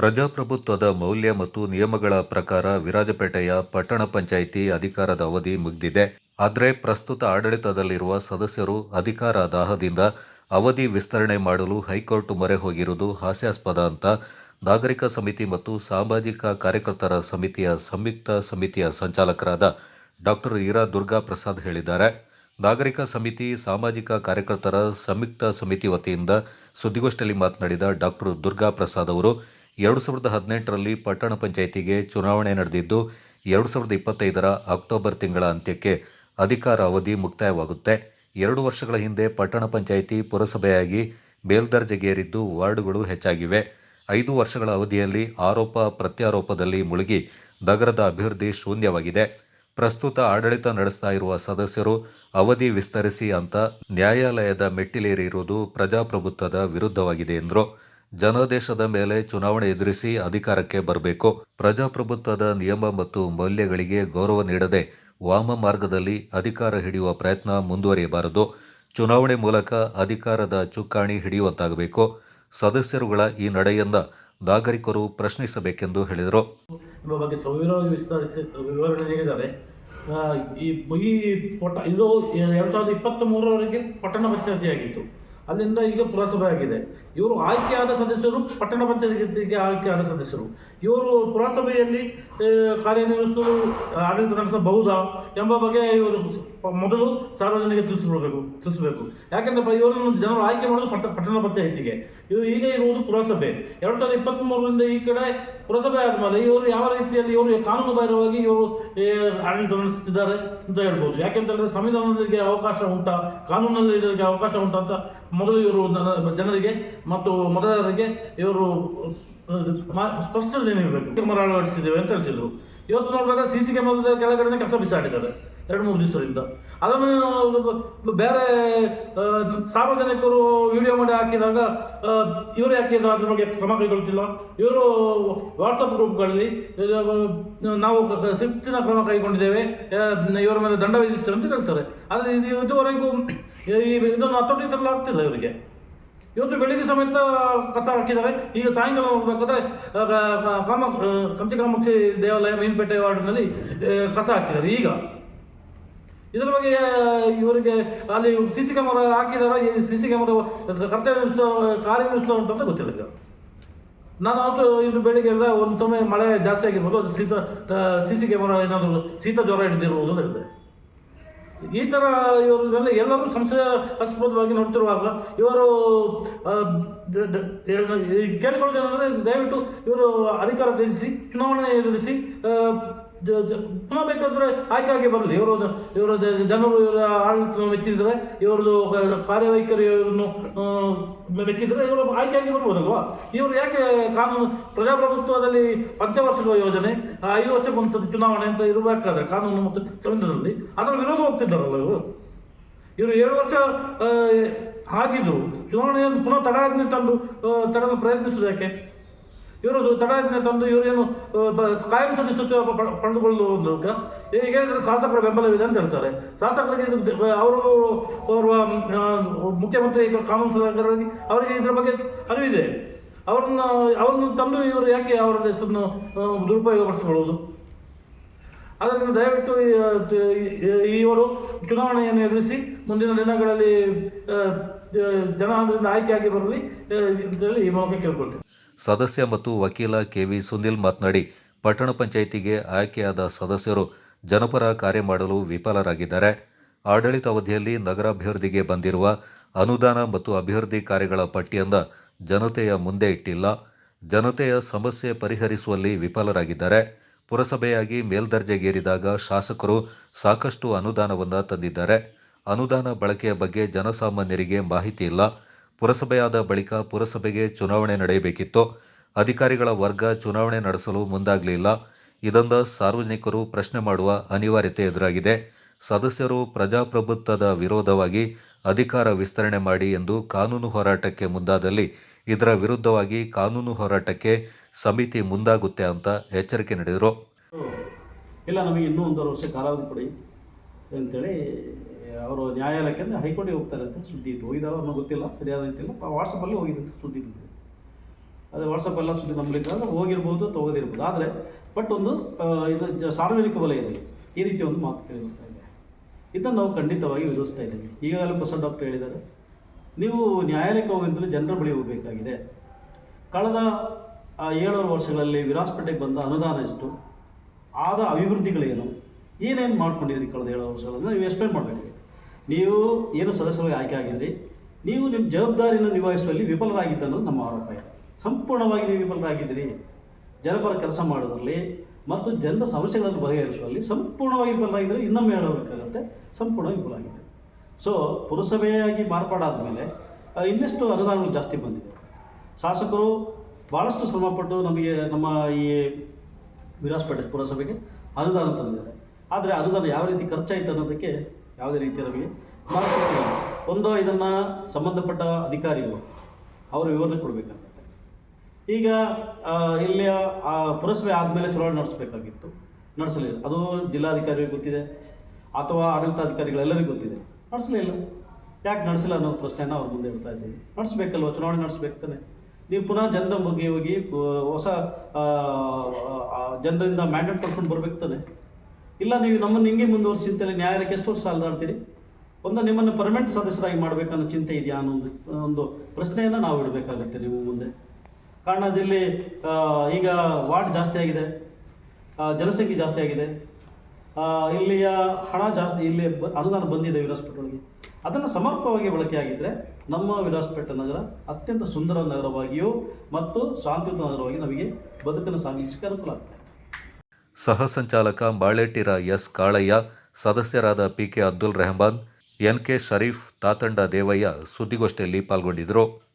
ಪ್ರಜಾಪ್ರಭುತ್ವದ ಮೌಲ್ಯ ಮತ್ತು ನಿಯಮಗಳ ಪ್ರಕಾರ ವಿರಾಜಪೇಟೆಯ ಪಟ್ಟಣ ಪಂಚಾಯಿತಿ ಅಧಿಕಾರದ ಅವಧಿ ಮುಗಿದಿದೆ. ಆದರೆ ಪ್ರಸ್ತುತ ಆಡಳಿತದಲ್ಲಿರುವ ಸದಸ್ಯರು ಅಧಿಕಾರ ದಾಹದಿಂದ ಅವಧಿ ವಿಸ್ತರಣೆ ಮಾಡಲು ಹೈಕೋರ್ಟ್ ಮೊರೆ ಹೋಗಿರುವುದು ಹಾಸ್ಯಾಸ್ಪದ ಅಂತ ನಾಗರಿಕ ಸಮಿತಿ ಮತ್ತು ಸಾಮಾಜಿಕ ಕಾರ್ಯಕರ್ತರ ಸಮಿತಿಯ ಸಂಯುಕ್ತ ಸಮಿತಿಯ ಸಂಚಾಲಕರಾದ ಡಾಕ್ಟರ್ ಈರಾ ದುರ್ಗಾ ಪ್ರಸಾದ್ ಹೇಳಿದ್ದಾರೆ. ನಾಗರಿಕ ಸಮಿತಿ, ಸಾಮಾಜಿಕ ಕಾರ್ಯಕರ್ತರ ಸಂಯುಕ್ತ ಸಮಿತಿ ವತಿಯಿಂದ ಸುದ್ದಿಗೋಷ್ಠಿಯಲ್ಲಿ ಮಾತನಾಡಿದ ಡಾಕ್ಟರ್ ದುರ್ಗಾ ಪ್ರಸಾದ್ ಅವರು ಎರಡು ಸಾವಿರದ ಹದಿನೆಂಟರಲ್ಲಿ ಪಟ್ಟಣ ಪಂಚಾಯಿತಿಗೆ ಚುನಾವಣೆ ನಡೆದಿದ್ದು, ಎರಡು ಸಾವಿರದ ಇಪ್ಪತ್ತೈದರ ಅಕ್ಟೋಬರ್ ತಿಂಗಳ ಅಂತ್ಯಕ್ಕೆ ಅಧಿಕಾರ ಅವಧಿ ಮುಕ್ತಾಯವಾಗುತ್ತೆ. ಎರಡು ವರ್ಷಗಳ ಹಿಂದೆ ಪಟ್ಟಣ ಪಂಚಾಯಿತಿ ಪುರಸಭೆಯಾಗಿ ಮೇಲ್ದರ್ಜೆಗೇರಿದ್ದು ವಾರ್ಡುಗಳು ಹೆಚ್ಚಾಗಿವೆ. ಐದು ವರ್ಷಗಳ ಅವಧಿಯಲ್ಲಿ ಆರೋಪ ಪ್ರತ್ಯಾರೋಪದಲ್ಲಿ ಮುಳುಗಿ ನಗರದ ಅಭಿವೃದ್ಧಿ ಶೂನ್ಯವಾಗಿದೆ. ಪ್ರಸ್ತುತ ಆಡಳಿತ ನಡೆಸ್ತಾ ಇರುವ ಸದಸ್ಯರು ಅವಧಿ ವಿಸ್ತರಿಸಿ ಅಂತ ನ್ಯಾಯಾಲಯದ ಮೆಟ್ಟಿಲೇರಿರುವುದು ಪ್ರಜಾಪ್ರಭುತ್ವದ ವಿರುದ್ಧವಾಗಿದೆ ಎಂದರು. ಜನಾದೇಶದ ಮೇಲೆ ಚುನಾವಣೆ ಎದುರಿಸಿ ಅಧಿಕಾರಕ್ಕೆ ಬರಬೇಕು. ಪ್ರಜಾಪ್ರಭುತ್ವದ ನಿಯಮ ಮತ್ತು ಮೌಲ್ಯಗಳಿಗೆ ಗೌರವ ನೀಡದೆ ವಾಮ ಮಾರ್ಗದಲ್ಲಿ ಅಧಿಕಾರ ಹಿಡಿಯುವ ಪ್ರಯತ್ನ ಮುಂದುವರಿಯಬಾರದು. ಚುನಾವಣೆ ಮೂಲಕ ಅಧಿಕಾರದ ಚುಕ್ಕಾಣಿ ಹಿಡಿಯುವಂತಾಗಬೇಕು. ಸದಸ್ಯರುಗಳ ಈ ನಡೆಯಿಂದ ನಾಗರಿಕರು ಪ್ರಶ್ನಿಸಬೇಕೆಂದು ಹೇಳಿದರು. ಬಗ್ಗೆ ಸವಿವರವಾಗಿ ವಿಸ್ತರಿಸಿ ವಿವರಣೆ ನೀಡಿದ್ದಾರೆ. ಈ ಈ ಇದು ಎರಡು ಸಾವಿರದ ಇಪ್ಪತ್ತ್ ಅಲ್ಲಿಂದ ಈಗ ಪುರಸಭೆ ಆಗಿದೆ ಇವರು ಆಯ್ಕೆಯಾದ ಸದಸ್ಯರು ಪಟ್ಟಣ ಪಂಚಾಯತಿಗೆ ಆಯ್ಕೆಯಾದ ಸದಸ್ಯರು. ಇವರು ಪುರಸಭೆಯಲ್ಲಿ ಕಾರ್ಯನಿರ್ವಹಿಸಲು ಆಡಳಿತ ನಡೆಸಬಹುದಾ ಎಂಬ ಬಗ್ಗೆ ಇವರು ಮೊದಲು ಸಾರ್ವಜನಿಕರಿಗೆ ತಿಳಿಸ್ಬಿಡ್ಬೇಕು ತಿಳಿಸಬೇಕು. ಯಾಕೆಂದ್ರೆ ಇವರನ್ನು ಜನರು ಆಯ್ಕೆ ಮಾಡೋದು ಪಟ್ಟ, ಪಟ್ಟಣ ಪಂಚಾಯತಿಗೆ. ಇವರು ಈಗ ಇರುವುದು ಪುರಸಭೆ. ಎರಡು ಸಾವಿರದ ಇಪ್ಪತ್ತ್ಮೂರರಿಂದ ಈ ಕಡೆ ಪುರಸಭೆ ಆದಮೇಲೆ ಇವರು ಯಾವ ರೀತಿಯಲ್ಲಿ ಇವರು ಕಾನೂನು ಬಾಹಿರವಾಗಿ ಇವರು ಆಡಳಿತ ನಡೆಸುತ್ತಿದ್ದಾರೆ ಅಂತ ಹೇಳ್ಬೋದು. ಯಾಕೆಂತಂದರೆ ಸಂವಿಧಾನದಲ್ಲಿ ಅವಕಾಶ ಉಂಟಾ ಕಾನೂನಲ್ಲಿ ಅವಕಾಶ ಉಂಟಾ ಅಂತ ಮೊದಲು ಇವರು ಜನರಿಗೆ ಮತ್ತು ಮತದಾರರಿಗೆ ಇವರು ಸ್ಪಷ್ಟ ನೀಡಬೇಕು ಕ್ಯಾಮರಾ ಅಳವಡಿಸಿದ್ದೇವೆ ಅಂತ ಹೇಳ್ತಿದ್ರು. ಇವತ್ತು ನೋಡಿದಾಗ ಸಿ ಸಿ ಕ್ಯಾಮರಾದ ಕೆಳಗಡೆ ಕೆಲಸ ಬಿಸಾಡಿದ್ದಾರೆ. ಎರಡು, ಮೂರು ದಿವಸದಿಂದ. ಅದನ್ನು ಬೇರೆ ಸಾರ್ವಜನಿಕರು ವಿಡಿಯೋ ಮಾಡಿ ಹಾಕಿದಾಗ ಇವರು ಯಾಕೆ ಅದ್ರ ಬಗ್ಗೆ ಕ್ರಮ ಕೈಗೊಳ್ತಿಲ್ಲ? ಇವರು ವಾಟ್ಸಪ್ ಗ್ರೂಪ್ಗಳಲ್ಲಿ ನಾವು ಶಿಫ್ಟಿನ ಕ್ರಮ ಕೈಗೊಂಡಿದ್ದೇವೆ ಇವರ ಮೇಲೆ ದಂಡ ವಿಧಿಸ್ತೇವೆ ಅಂತ ಹೇಳ್ತಾರೆ. ಆದರೆ ಇದು ಇದುವರೆಗೂ ಇದನ್ನು ಆಗ್ತಿಲ್ಲ ಇವರಿಗೆ. ಇವತ್ತು ಬೆಳಿಗ್ಗೆ ಸಮೇತ ಕಸ ಹಾಕಿದ್ದಾರೆ. ಈಗ ಸಾಯಂಕಾಲ ಹೋಗ್ಬೇಕಾದ್ರೆ ಕಾಮ ಕಂಚಿ ಕಾಮಾಕ್ಷಿ ದೇವಾಲಯ ಮೀನ್ಪೇಟೆ ವಾರ್ಡ್ನಲ್ಲಿ ಕಸ ಹಾಕಿದ್ದಾರೆ. ಈಗ ಇದರ ಬಗ್ಗೆ ಇವರಿಗೆ ಅಲ್ಲಿ ಸಿ ಸಿ ಕ್ಯಾಮರಾ ಹಾಕಿದಾರ. ಈ ಸಿ ಸಿ ಕ್ಯಾಮರಾ ಕರ್ತವ್ಯ ನಿರ್ವಹಿಸೋ ಕಾರ್ಯನಿರ್ವಹಿಸ್ತಾ ಉಂಟು ಅಂತ ಗೊತ್ತಿಲ್ಲ ಈಗ. ನಾನು ಅವತ್ತು ಇಂದು ಬೆಳಿಗ್ಗೆ ಎಲ್ಲ ಒಂದೊಮ್ಮೆ ಮಳೆ ಜಾಸ್ತಿ ಆಗಿರ್ಬೋದು, ಅದು ಸೀತ ಸಿ ಸಿ ಕ್ಯಾಮರಾ ಏನಾದರೂ ಶೀತ ಜ್ವರ ಹಿಡಿದಿರ್ಬೋದು ಅಂತ ಹೇಳಿದೆ ಈ ಥರ ಇವರೆಲ್ಲ ಎಲ್ಲರೂ ಸಂಶಯಾಸ್ಪದವಾಗಿ ನೋಡ್ತಿರುವಾಗ ಇವರು ಕೇಳಿಕೊಳ್ಳೋದೇನೆಂದರೆ ದಯವಿಟ್ಟು ಇವರು ಅಧಿಕಾರ ತ್ಯಜಿಸಿ ಚುನಾವಣೆ ಎದುರಿಸಿ ಪುನಃ ಬೇಕಾದರೆ ಆಯ್ಕೆ ಬರಲಿ. ಇವರು ಇವರ ಜನರು ಇವರ ಆಡಳಿತ ಮೆಚ್ಚಿದ್ರೆ ಇವರದು ಕಾರ್ಯವೈಖರಿ ಇವರನ್ನು ಮೆಚ್ಚಿದ್ರೆ ಇವರು ಆಯ್ಕೆ ಆಗಿ ಬರ್ಬೋದಲ್ವಾ ಇವರು ಯಾಕೆ ಕಾನೂನು, ಪ್ರಜಾಪ್ರಭುತ್ವದಲ್ಲಿ ಪಂಚವಾರ್ಷಿಕ ಯೋಜನೆ ಐದು ವರ್ಷಕ್ಕೊಂದ್ಸತಿ ಚುನಾವಣೆ ಅಂತ ಇರಬೇಕಾದ್ರೆ ಕಾನೂನು ಮತ್ತು ಸಂವಿಧಾನದಲ್ಲಿ ಅದರ ವಿರೋಧ ಹೋಗ್ತಿದ್ದಾರಲ್ಲ ಇವರು? ಇವರು ಏಳು ವರ್ಷ ಆಗಿದ್ದರು ಚುನಾವಣೆಯನ್ನು ಪುನಃ ತಡಾಜ್ಞೆ ತಂದು ತಡಲು ಯಾಕೆ? ಇವರು ತಡಾಜ್ಞೆ ತಂದು ಇವರೇನು ಆ, ಬ- ಕಾಯಂ ಸದಸ್ಯತ್ವ ಪಡೆದುಕೊಳ್ಳುವ ಮೂಲಕ ಈಗ ಹೇಳಿದ್ರೆ ಶಾಸಕರ ಬೆಂಬಲವಿದೆ ಅಂತ ಹೇಳ್ತಾರೆ. ಶಾಸಕರಿಗೆ ಇದು ಅವರು ಓರ್ವ ಮುಖ್ಯಮಂತ್ರಿ ಕಾನೂನು ಸಲಹೆಗಾರರಾಗಿ ಅವರಿಗೆ ಇದರ ಬಗ್ಗೆ ಅರಿವಿದೆ. ಅವರನ್ನು ಅವರನ್ನು ತಂದು ಇವರು ಯಾಕೆ ಅವರ ಹೆಸರನ್ನು ದುರುಪಯೋಗ ಪಡಿಸ್ಕೊಳ್ಳೋದು ಅದರಿಂದ ದಯವಿಟ್ಟು ಇವರು ಚುನಾವಣೆಯನ್ನು ಎದುರಿಸಿ ಮುಂದಿನ ದಿನಗಳಲ್ಲಿ ಜನ ಆಯ್ಕೆಯಾಗಿ ಬರಲಿ ಅಂತೇಳಿ ಈ ಮೂಲಕ ಕೇಳ್ಕೊಳ್ತೀನಿ. ಸದಸ್ಯ ಮತ್ತು ವಕೀಲ ಕೆವಿ ಸುನಿಲ್ ಮಾತನಾಡಿ, ಪಟ್ಟಣ ಪಂಚಾಯಿತಿಗೆ ಆಯ್ಕೆಯಾದ ಸದಸ್ಯರು ಜನಪರ ಕಾರ್ಯ ಮಾಡಲು ವಿಫಲರಾಗಿದ್ದಾರೆ. ಆಡಳಿತಾವಧಿಯಲ್ಲಿ ನಗರಾಭಿವೃದ್ಧಿಗೆ ಬಂದಿರುವ ಅನುದಾನ ಮತ್ತು ಅಭಿವೃದ್ಧಿ ಕಾರ್ಯಗಳ ಪಟ್ಟಿಯನ್ನು ಜನತೆಯ ಮುಂದೆ ಇಟ್ಟಿಲ್ಲ. ಜನತೆಯ ಸಮಸ್ಯೆ ಪರಿಹರಿಸುವಲ್ಲಿ ವಿಫಲರಾಗಿದ್ದಾರೆ. ಪುರಸಭೆಯಾಗಿ ಮೇಲ್ದರ್ಜೆಗೇರಿದಾಗ ಶಾಸಕರು ಸಾಕಷ್ಟು ಅನುದಾನವನ್ನು ತಂದಿದ್ದಾರೆ. ಅನುದಾನ ಬಳಕೆಯ ಬಗ್ಗೆ ಜನಸಾಮಾನ್ಯರಿಗೆ ಮಾಹಿತಿ ಇಲ್ಲ. ಪುರಸಭೆಯಾದ ಬಳಿಕ ಪುರಸಭೆಗೆ ಚುನಾವಣೆ ನಡೆಯಬೇಕಿತ್ತು. ಅಧಿಕಾರಿಗಳ ವರ್ಗ ಚುನಾವಣೆ ನಡೆಸಲು ಮುಂದಾಗಲಿಲ್ಲ. ಇದೊಂದು ಸಾರ್ವಜನಿಕರು ಪ್ರಶ್ನೆ ಮಾಡುವ ಅನಿವಾರ್ಯತೆ ಎದುರಾಗಿದೆ. ಸದಸ್ಯರು ಪ್ರಜಾಪ್ರಭುತ್ವದ ವಿರೋಧವಾಗಿ ಅಧಿಕಾರ ವಿಸ್ತರಣೆ ಮಾಡಿ ಎಂದು ಕಾನೂನು ಹೋರಾಟಕ್ಕೆ ಮುಂದಾದಲ್ಲಿ ಇದರ ವಿರುದ್ಧವಾಗಿ ಕಾನೂನು ಹೋರಾಟಕ್ಕೆ ಸಮಿತಿ ಮುಂದಾಗುತ್ತೆ ಅಂತ ಎಚ್ಚರಿಕೆ ನೀಡಿದರು. ಇಲ್ಲ, ನಮಗೆ ಇನ್ನೂ ಒಂದೂವರೆ ವರ್ಷ ಕಾಲಾವಧಿ ಕೊಡಿ. ಅಂತೇಳಿ ಅವರು ನ್ಯಾಯಾಲಯಕ್ಕೆ ಅಂದರೆ ಹೈಕೋರ್ಟಿಗೆ ಹೋಗ್ತಾರೆ ಅಂತ ಸುದ್ದಿ ಇತ್ತು ಹೋಗಿದಾರೋ ಅನ್ನೋ ಗೊತ್ತಿಲ್ಲ ಸರಿಯಾದ ಅಂತಿಲ್ಲ ವಾಟ್ಸಪ್ಪಲ್ಲಿ ಹೋಗಿದ್ದು ಸುದ್ದಿ ಬಂದಿದೆ. ಅದು ವಾಟ್ಸಪ್ಪೆಲ್ಲ ಸುದ್ದಿ ನಂಬಲಿಕ್ಕೆ ಹೋಗಿರ್ಬೋದು ತೊಗೋದಿರ್ಬೋದು ಆದರೆ ಬಟ್ ಒಂದು ಇದು ಸಾರ್ವಜನಿಕ ವಲಯದಲ್ಲಿ ಈ ರೀತಿ ಒಂದು ಮಾತು ಕೇಳಿ ಬರ್ತಾ ಇದೆ. ಇದನ್ನು ನಾವು ಖಂಡಿತವಾಗಿ ವಿರೋಧಿಸ್ತಾ ಇದ್ದೀವಿ. ಈಗಾಗಲೇ ಹೊಸ ಡಾಕ್ಟರ್ ಹೇಳಿದ್ದಾರೆ. ನೀವು ನ್ಯಾಯಾಲಯಕ್ಕೆ ಹೋಗಿದ್ರೆ ಜನರ ಬಳಿ ಹೋಗಬೇಕಾಗಿದೆ. ಕಳೆದ ಆ, ಏಳೂರು ವರ್ಷಗಳಲ್ಲಿ ವಿರಾಸ್ಪೇಟೆಗೆ ಬಂದ ಅನುದಾನ ಎಷ್ಟು? ಆದ ಅಭಿವೃದ್ಧಿಗಳೇನು? ಏನೇನು ಮಾಡ್ಕೊಂಡಿದ್ರಿ ಕಳೆದ ಏಳು ವರ್ಷಗಳಲ್ಲಿ ನೀವು ಎಕ್ಸ್ಪ್ಲೇನ್ ಮಾಡಬೇಕು. ನೀವು ಏನು ಸದಸ್ಯರಾಗಿ ಆಯ್ಕೆ ಆಗಿದ್ರಿ, ನೀವು ನಿಮ್ಮ ಜವಾಬ್ದಾರಿಯನ್ನು ನಿಭಾಯಿಸುವಲ್ಲಿ ವಿಫಲರಾಗಿದ್ದ ಅನ್ನೋದು ನಮ್ಮ ಆರೋಪ ಇದೆ. ಸಂಪೂರ್ಣವಾಗಿ ನೀವು ವಿಫಲರಾಗಿದ್ದೀರಿ ಜನಪರ ಕೆಲಸ ಮಾಡೋದ್ರಲ್ಲಿ ಮತ್ತು ಜನರ ಸಮಸ್ಯೆಗಳನ್ನು ಬಗೆಹರಿಸುವಲ್ಲಿ ಸಂಪೂರ್ಣವಾಗಿ ವಿಫಲರಾಗಿದ್ದರೆ ಇನ್ನೊಮ್ಮೆ ಹೇಳಬೇಕಾಗತ್ತೆ, ಸಂಪೂರ್ಣವಾಗಿ ವಿಫಲಾಗಿದೆ ಸೊ ಪುರಸಭೆಯಾಗಿ ಮಾರ್ಪಾಡಾದ ಮೇಲೆ ಇನ್ನಷ್ಟು ಅನುದಾನಗಳು ಜಾಸ್ತಿ ಬಂದಿದೆ. ಶಾಸಕರು ಭಾಳಷ್ಟು ಶ್ರಮಪಟ್ಟು ನಮಗೆ ನಮ್ಮ ಈ ವಿರಾಜಪೇಟೆ ಪುರಸಭೆಗೆ ಅನುದಾನ ತಂದಿದ್ದಾರೆ. ಆದರೆ ಅನುದಾನ ಯಾವ ರೀತಿ ಖರ್ಚಾಯಿತು ಅನ್ನೋದಕ್ಕೆ ಯಾವುದೇ ರೀತಿಯ ನಮಗೆ ಮಾಹಿತಿ. ಒಂದು ಇದನ್ನು ಸಂಬಂಧಪಟ್ಟ ಅಧಿಕಾರಿಗಳು ಅವರು ವಿವರಣೆ ಕೊಡಬೇಕಂತ ಈಗ ಇಲ್ಲಿಯ ಪುರಸಭೆ ಆದಮೇಲೆ ಚುನಾವಣೆ ನಡೆಸಬೇಕಾಗಿತ್ತು. ನಡೆಸಲಿಲ್ಲ. ಅದು ಜಿಲ್ಲಾಧಿಕಾರಿಗಳಿಗೆ ಗೊತ್ತಿದೆ, ಅಥವಾ ಆಡಳಿತಾಧಿಕಾರಿಗಳೆಲ್ಲರಿಗೂ ಗೊತ್ತಿದೆ. ನಡೆಸಲಿಲ್ಲ. ಯಾಕೆ ನಡೆಸಿಲ್ಲ ಅನ್ನೋ ಪ್ರಶ್ನೆಯನ್ನು ಅವ್ರ ಮುಂದೆ ಇಡ್ತಾ ಇದ್ದೀವಿ. ನಡೆಸ್ಬೇಕಲ್ವ? ಚುನಾವಣೆ ನಡೆಸ್ಬೇಕು ತಾನೆ. ನೀವು ಪುನಃ ಜನರ ಬಗ್ಗೆ ಹೋಗಿ ಹೊಸ ಜನರಿಂದ ಮ್ಯಾಂಡೇಟ್ ಪಡ್ಕೊಂಡು ಬರ್ಬೇಕು ತಾನೆ. ಇಲ್ಲ, ನೀವು ನಮ್ಮನ್ನು ಹಿಂಗೆ ಮುಂದುವರಿಸಿ ಅಂತೇಳಿ ನ್ಯಾಯಾಲಯಕ್ಕೆ ಎಷ್ಟು ವರ್ಷ ಅಲ್ದಾಡ್ತೀರಿ ಒಂದು ನಿಮ್ಮನ್ನು ಪರ್ಮನೆಂಟ್ ಸದಸ್ಯರಾಗಿ ಮಾಡಬೇಕನ್ನೋ ಚಿಂತೆ ಇದೆಯಾ ಅನ್ನೋ ಒಂದು ಪ್ರಶ್ನೆಯನ್ನು ನಾವು ಇಡಬೇಕಾಗತ್ತೆ ನಿಮ್ಮ ಮುಂದೆ. ಕಾರಣ ಅದಿಲ್ಲಿ ಈಗ ವಾರ್ಡ್ ಜಾಸ್ತಿ ಆಗಿದೆ ಜನಸಂಖ್ಯೆ ಜಾಸ್ತಿ ಆಗಿದೆ ಇಲ್ಲಿಯ ಹಣ ಜಾಸ್ತಿ, ಇಲ್ಲಿ ಅನುದಾನ ಬಂದಿದೆ ವಿರಾಸ್ಪೇಟೊಳಗೆ ಅದನ್ನು ಸಮರ್ಪಕವಾಗಿ ಬಳಕೆಯಾಗಿದ್ದರೆ ನಮ್ಮ ವಿರಾಸ್ಪೇಟೆ ನಗರ ಅತ್ಯಂತ ಸುಂದರ ನಗರವಾಗಿಯೂ ಮತ್ತು ಶಾಂತಿಯುತ ನಗರವಾಗಿ ನಮಗೆ ಬದುಕನ್ನು ಸಾಗಿಸಲಿಕ್ಕೆ ಅನುಕೂಲ ಆಗ್ತದೆ. ಸಹ ಸಂಚಾಲಕ ಬಾಳೆಟ್ಟಿರ ಎಸ್ ಕಾಳಯ್ಯ, ಸದಸ್ಯರಾದ PK Abdul Rehman, N K Sharif, Tatanda Devaiah ಸುದ್ದಿಗೋಷ್ಠಿಯಲ್ಲಿ ಪಾಲ್ಗೊಂಡಿದ್ದರು.